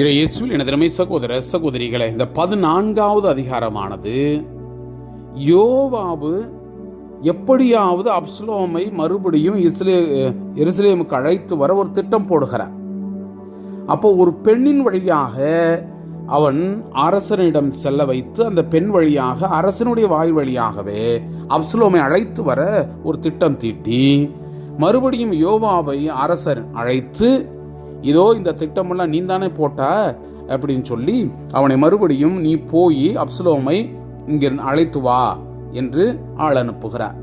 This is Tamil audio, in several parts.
இறை இயேசுவில் எனதிரமை சகோதர சகோதரிகளை இந்த பதினான்காவது அதிகாரமானது யோவாபு எப்படியாவது அப்சுலோமை மறுபடியும் இஸ்லே எருசலேமுக்கு அழைத்து வர ஒரு திட்டம் போடுகிறார். அப்போ ஒரு பெண்ணின் வழியாக அவன் அரசனிடம் செல்ல வைத்து அந்த பெண் வழியாக அரசனுடைய வாய் வழியாகவே அப்சுலோமை அழைத்து வர ஒரு திட்டம் தீட்டி மறுபடியும் யோவாவை அரசர் அழைத்து இதோ இந்த திட்டமெல்லாம் நீ தானே போட்ட? அப்படின்னு சொல்லி அவனை மறுபடியும் நீ போய் அப்சலோமை இங்கிருந்து அழைத்து வா என்று ஆள் அனுப்புகிறார்.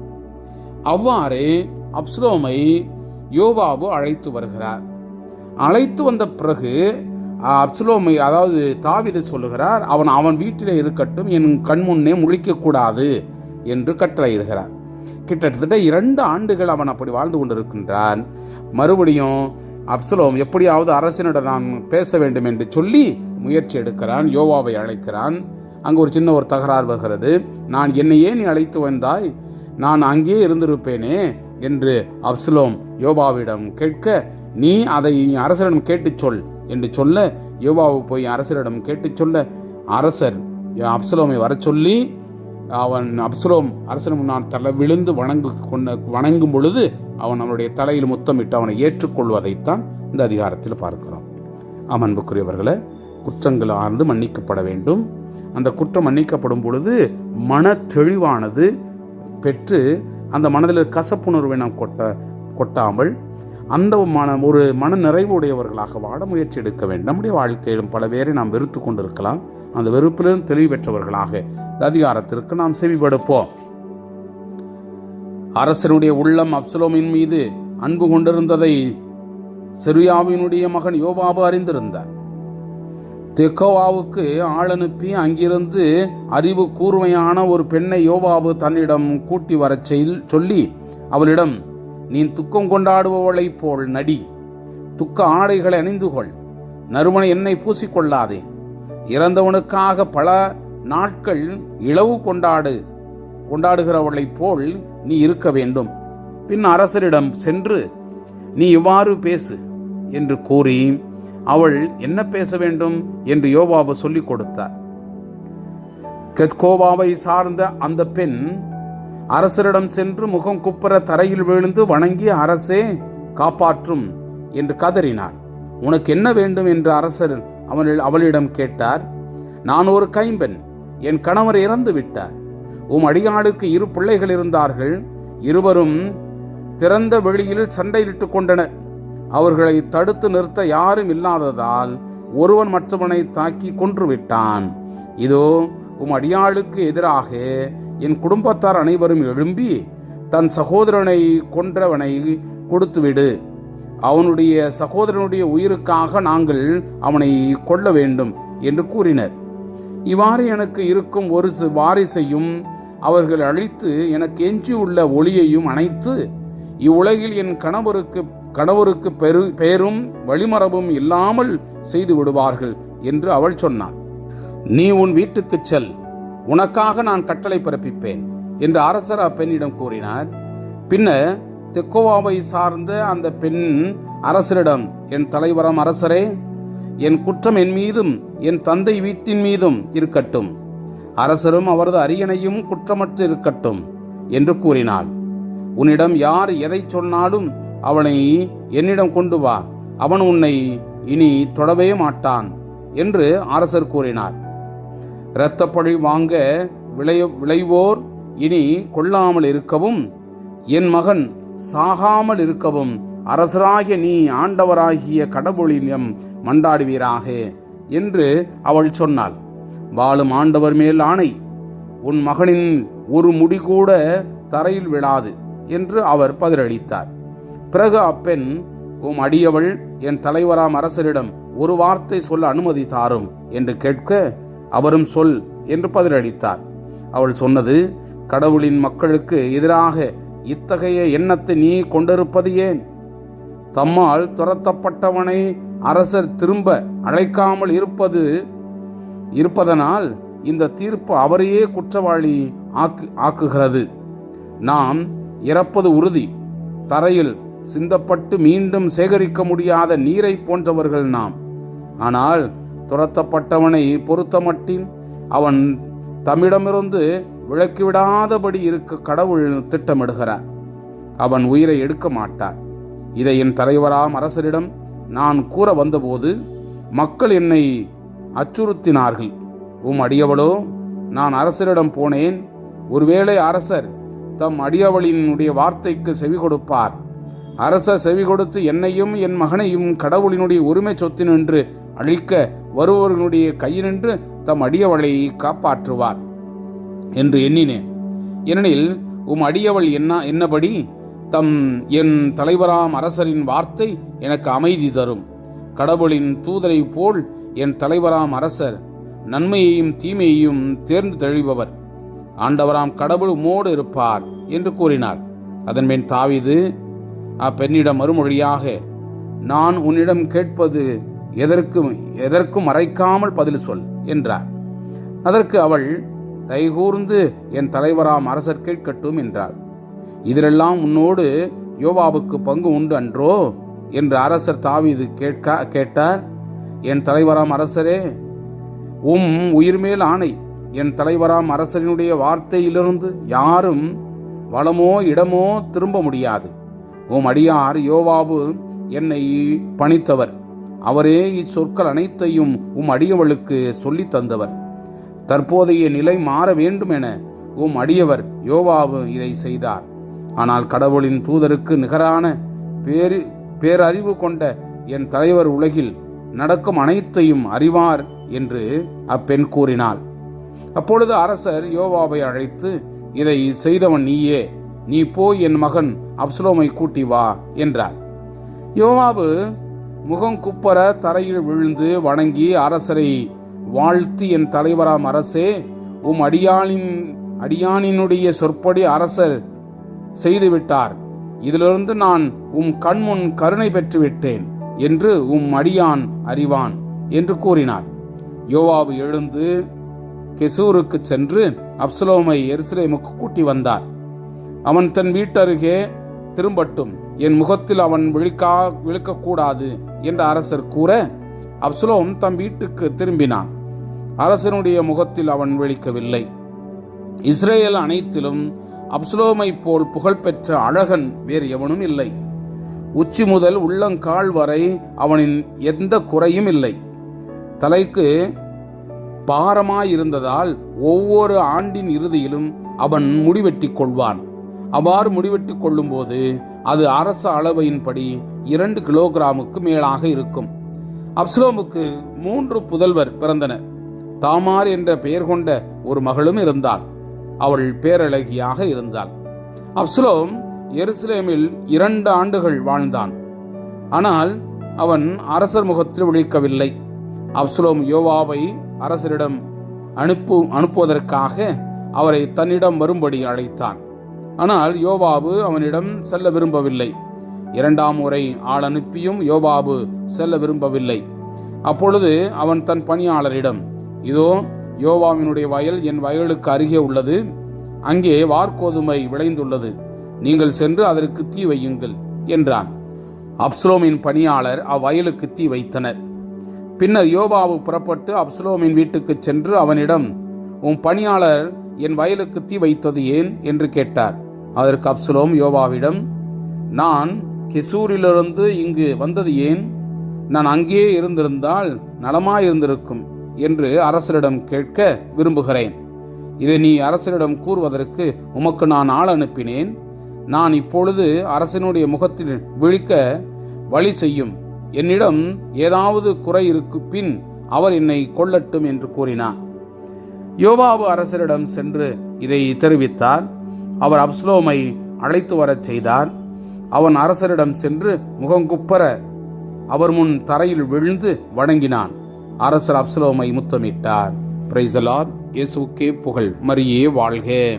அவ்வாறு அப்சலோமை யோபாபு அழைத்து வருகிறார். அழைத்து வந்த பிறகு அப்சுலோமை அதாவது தாவிதை சொல்லுகிறார் அவன் அவன் வீட்டிலே இருக்கட்டும் என் கண் முன்னே முழிக்கக்கூடாது என்று கட்டளையிடுகிறார். கிட்டத்தட்ட இரண்டு ஆண்டுகள் அவன் அப்படி வாழ்ந்து கொண்டிருக்கின்றான். மறுபடியும் அப்சலோம் எப்படியாவது அரசனிடம் நான் பேச வேண்டும் என்று சொல்லி முயற்சி எடுக்கிறான் யோவாவை அழைக்கிறான். அங்கு ஒரு சின்ன ஒரு தகராறு வருகிறது. நான் என்னையே நீ அழைத்து வந்தாய்? நான் அங்கேயே இருந்திருப்பேனே என்று அப்சலோம் யோபாவிடம் கேட்க நீ அதை அரசரிடம் கேட்டுச் சொல் என்று சொல்ல யோபாவு போய் அரசரிடம் கேட்டுச் சொல்ல அரசர் அப்சலோமை வர சொல்லி அவன் அப்சலோம் அரசன் முன்னால் தலை விழுந்து வணங்கு கொண்ட வணங்கும் பொழுது அவன் அவனுடைய தலையில் முத்தமிட்டு அவனை ஏற்றுக்கொள்வதைத்தான் இந்த அதிகாரத்தில் பார்க்கிறோம். அமன்புக்குரியவர்களை குற்றங்கள் ஆர்ந்து மன்னிக்கப்பட வேண்டும். அந்த குற்றம் மன்னிக்கப்படும் பொழுது மன தெளிவானது பெற்று அந்த மனதில் கசப்புணர்வை நாம் கொட்ட கொட்டாமல் அந்த மன ஒரு மன நிறைவுடையவர்களாக வாழ முயற்சி எடுக்க வேண்டும். நம்முடைய வாழ்க்கையிலும் பல பேரை நாம் வெறுத்து கொண்டிருக்கலாம். அந்த வெறுப்பிலிருந்து தெளிவு பெற்றவர்களாக இந்த அதிகாரத்திற்கு நாம் செவிப்படுப்போம் அரசனுடைய உள்ளம் அப்சலோமின் மீது அன்பு கொண்டிருந்ததை செருயாவினுடைய மகன் யோபாபு அறிந்திருந்தார். தெக்கோவாவுக்கு ஆள் அனுப்பி அங்கிருந்து அறிவு கூர்மையான ஒரு பெண்ணை யோபாபு தன்னிடம் கூட்டி வரச் செய்- சொல்லி அவளிடம் நீ துக்கம் கொண்டாடுபவளைப் போல் நடி. துக்க ஆடைகளை அணிந்து கொள். நறுமண எண்ணெய் பூசிக்கொள்ளாதே இறந்தவனுக்காக பல நாட்கள் இளவு கொண்டாடு. கொண்டாடுகிறவளைப் போல் நீ இருக்க வேண்டும். பின் அரசரிடம் சென்று நீ இவ்வாறு பேசு என்று கூறி அவள் என்ன பேச வேண்டும்? என்று யோவாபு சொல்லிக் கொடுத்தார். கெத்கோவாவை சார்ந்த அந்த பெண் அரசரிடம் சென்று முகம் குப்புற தரையில் விழுந்து வணங்கி அரசே காப்பாற்றும் என்று கதறினார். உனக்கு என்ன வேண்டும்? என்று அரசர் அவனில் அவளிடம் கேட்டார். நான் ஒரு கைம்பெண். என் கணவர் இறந்து விட்டார் உம் அடியாளுக்கு இரு பிள்ளைகள் இருந்தார்கள். இருவரும் திறந்த வெளியில் சண்டையிட்டுக் கொண்டனர். அவர்களை தடுத்து நிறுத்த யாரும் இல்லாததால் ஒருவன் மற்றவனை தாக்கி கொன்று விட்டான் இதோ உம் அடியாளுக்கு எதிராக என் குடும்பத்தார் அனைவரும் எழும்பி தன் சகோதரனை கொன்றவனை கொடுத்துவிடு. அவனுடைய சகோதரனுடைய உயிருக்காக நாங்கள் அவனை கொல்ல வேண்டும் என்று கூறினர். இவ்வாறு எனக்கு இருக்கும் ஒரு வாரிசையும் அவர்கள் அழித்து எனக்கு எஞ்சியுள்ள ஒளியையும் அணைத்து இவ்வுலகில் என் கணவருக்கு கணவருக்கு பெரு பெயரும் வழிமரபும் இல்லாமல் செய்து விடுவார்கள் என்று அவள் சொன்னாள். நீ உன் வீட்டுக்குச் செல். உனக்காக நான் கட்டளை பிறப்பிப்பேன் என்று அரசர் அப்பெண்ணிடம் கூறினார். பின்னர் தெக்கோவாவை சார்ந்த அந்த பெண் அரசரிடம் என் தலைவரம் அரசரே என் குற்றம் என் மீதும் என் தந்தை வீட்டின் மீதும் இருக்கட்டும். அரசரும் அவரது அரியணையும் குற்றமற்று இருக்கட்டும் என்று கூறினாள். உன்னிடம் யார் எதை சொன்னாலும் அவனை என்னிடம் கொண்டு வா. அவன் உன்னை இனி தொடவே மாட்டான் என்று அரசர் கூறினார். இரத்தப்பழி வாங்க விளை விளைவோர் இனி கொள்ளாமல் இருக்கவும் என் மகன் சாகாமல் இருக்கவும் அரசராகிய நீ ஆண்டவராகிய கடவுளிடம் மண்டாடுவீராக என்று அவள் சொன்னாள். வாழும் ஆண்டவர் மேல் ஆணை. உன் மகனின் ஒரு முடி கூட தரையில் விழாது என்று அவர் பதிலளித்தார். பிறகு அப்பெண் உம் அடியவள் என் தலைவராம் அரசரிடம் ஒரு வார்த்தை சொல்ல அனுமதி தாரும் என்று கேட்க அவரும் சொல் என்று பதிலளித்தார். அவள் சொன்னது கடவுளின் மக்களுக்கு எதிராக இத்தகைய எண்ணத்தை நீ கொண்டிருப்பது ஏன்? தம்மால் துரத்தப்பட்டவனை அரசர் திரும்ப அழைக்காமல் இருப்பது இருப்பதனால் இந்த தீர்ப்பு அவரையே குற்றவாளி ஆக்கு ஆக்குகிறது. நாம் இறப்பது உறுதி. தரையில் சிந்தப்பட்டு மீண்டும் சேகரிக்க முடியாத நீரை போன்றவர்கள் நாம். ஆனால் துரத்தப்பட்டவனை பொறுத்தமட்டின் அவன் தம்மிடமிருந்து விளக்கிவிடாதபடி இருக்க கடவுள் திட்டமிடுகிறார். அவன் உயிரை எடுக்க மாட்டார். இதை என் தலைவராம் அரசரிடம் நான் கூற வந்தபோது மக்கள் என்னை அச்சுறுத்தினார்கள். உம் அடியவளோ நான் அரசரிடம் போனேன். ஒருவேளை அரசர் தம் அடியவளினுடைய வார்த்தைக்கு செவி கொடுப்பார். அரசர் செவி கொடுத்து என்னையும் என் மகனையும் கடவுளினுடைய உரிமை சொத்தினின்று அழிக்க வருபவர்களுடைய கையினின்று தம் அடியவளை காப்பாற்றுவார் என்று எண்ணினேன். ஏனெனில் உம் அடியவள் என்ன என்னபடி? தம் என் தலைவராம் அரசரின் வார்த்தை எனக்கு அமைதி தரும். கடவுளின் தூதரை போல் என் தலைவராம் அரசர் நன்மையையும் தீமையையும் தேர்ந்து தெளிபவர். ஆண்டவராம் கடவுள் உம்மோடு இருப்பார் என்று கூறினார். அதன்மேல் தாவிது அப்பெண்ணிடம் மறுமொழியாக நான் உன்னிடம் கேட்பது எதற்கும் எதற்கும் மறைக்காமல் பதில் சொல் என்றார். அதற்கு அவள் தைகூர்ந்து என் தலைவராம் அரசர் கேட்கட்டும் என்றாள். இதிலெல்லாம் உன்னோடு யோவாவுக்கு பங்கு உண்டு அன்றோ? என்று அரசர் தாவிது கேட்க கேட்டார். என் தலைவராம் அரசரே உம் உயிர்மேல் ஆணை. என் தலைவராம் அரசரினுடைய வார்த்தையிலிருந்து யாரும் வளமோ இடமோ திரும்ப முடியாது. உம் அடியார் யோவாபு என்னை பணித்தவர். அவரே இச்சொற்கள் அனைத்தையும் உம் அடியவளுக்கு சொல்லித் தந்தவர். தற்போதைய நிலை மாற வேண்டும் என உம் அடியவர் யோவாவு இதை செய்தார். ஆனால் கடவுளின் தூதருக்கு நிகரான பேரு பேரறிவு கொண்ட என் தலைவர் உலகில் நடக்கும் அனைத்தையும் அறிவார் என்று அப்பெண் கூறினாள். அப்பொழுது அரசர் யோவாவை அழைத்து இதை செய்தவன் நீயே நீ போய் என் மகன் அப்சலோமை கூட்டி வா என்றார். யோவாபு முகம் குப்பர தரையில் விழுந்து வணங்கி அரசரை வாழ்த்தி என் தலைவராம் அரசே உம் அடியானின் அடியானினுடைய சொற்படி அரசர் செய்துவிட்டார். இதிலிருந்து நான் உம் கண்முன் கருணை பெற்றுவிட்டேன். என்று உம் அடியான் அறிவான் என்று கூறினார். யோவாபு எழுந்து கெசூருக்கு சென்று அப்சலோமை எருசலேமுக்கு கூட்டி வந்தார். அவன் தன் வீட்டருகே திரும்பட்டும் என் முகத்தில் அவன் விழிக்கா விழுக்கக்கூடாது என்று அரசர் கூற அப்சலோம் தம் வீட்டுக்கு திரும்பினான். அரசனுடைய முகத்தில் அவன் விழிக்கவில்லை. இஸ்ரேல் அனைத்திலும் அப்சலோமை போல் புகழ்பெற்ற அழகன் வேறு எவனும் இல்லை. உச்சி முதல் உள்ளங்கால் வரை அவனின் எந்த குறையும் இல்லை. தலைக்கு பாரமாயிருந்ததால் ஒவ்வொரு ஆண்டின் இறுதியிலும் அவன் முடிவெட்டி கொள்வான். அவ்வாறு முடிவெட்டி கொள்ளும்போது அது அரச அளவையின்படி இரண்டு கிலோகிராமுக்கு மேலாக இருக்கும். அப்சலோமுக்கு மூன்று புதல்வர் பிறந்தனர். தாமார் என்ற பெயர் கொண்ட ஒரு மகளும் இருந்தாள் அவள் பேரழகியாக இருந்தாள். அப்சலோம் எருசலேமில் இரண்டு ஆண்டுகள் வாழ்ந்தான். ஆனால் அவன் அரசர் முகத்தில் விழிக்கவில்லை. அப்சலோம் யோவாவை அரசரிடம் அனுப்பு அனுப்புவதற்காக அவரை தன்னிடம் வரும்படி அழைத்தான். ஆனால் யோவாபு அவனிடம் செல்ல விரும்பவில்லை. இரண்டாம் முறை ஆள் அனுப்பியும் யோபாபு செல்ல விரும்பவில்லை. அப்பொழுது அவன் தன் பணியாளரிடம் இதோ யோவாவினுடைய வயல் என் வயலுக்கு அருகே உள்ளது. அங்கே வார்கோதுமை விளைந்துள்ளது. நீங்கள் சென்று அதற்கு தீ வையுங்கள் என்றான். அப்சலோமின் பணியாளர் அவ்வயலுக்கு தீ வைத்தனர். பின்னர் யோபாவு புறப்பட்டு அப்சலோமின் வீட்டுக்கு சென்று அவனிடம் உன் பணியாளர் என் வயலுக்கு தீ வைத்தது ஏன்? என்று கேட்டார். அதற்கு அப்சலோம் யோபாவிடம் நான் கெசூரிலிருந்து இங்கு வந்தது ஏன்? நான் அங்கேயே இருந்திருந்தால் நலமாயிருந்திருக்கும் என்று அரசரிடம் கேட்க விரும்புகிறேன். இதை நீ அரசரிடம் கூறுவதற்கு உமக்கு நான் ஆள் அனுப்பினேன். நான் இப்பொழுது அரசனுடைய முகத்தில் விழிக்க வழி செய்யும். என்னிடம் ஏதாவது குறை இருக்கு பின் அவர் என்னை கொள்ளட்டும் என்று கூறினார். யோபாபு அரசரிடம் சென்று இதை தெரிவித்தார். அவர் அப்ஸ்லோமை அழைத்து வரச் செய்தார். அவன் அரசரிடம் சென்று முகங்குப்பர அவர் முன் தரையில் விழுந்து வணங்கினான். அரசர் அப்சலோமை முத்தமிட்டார். பிரைசலார் இயேசுக்கே புகழ். மரியே வாழ்க.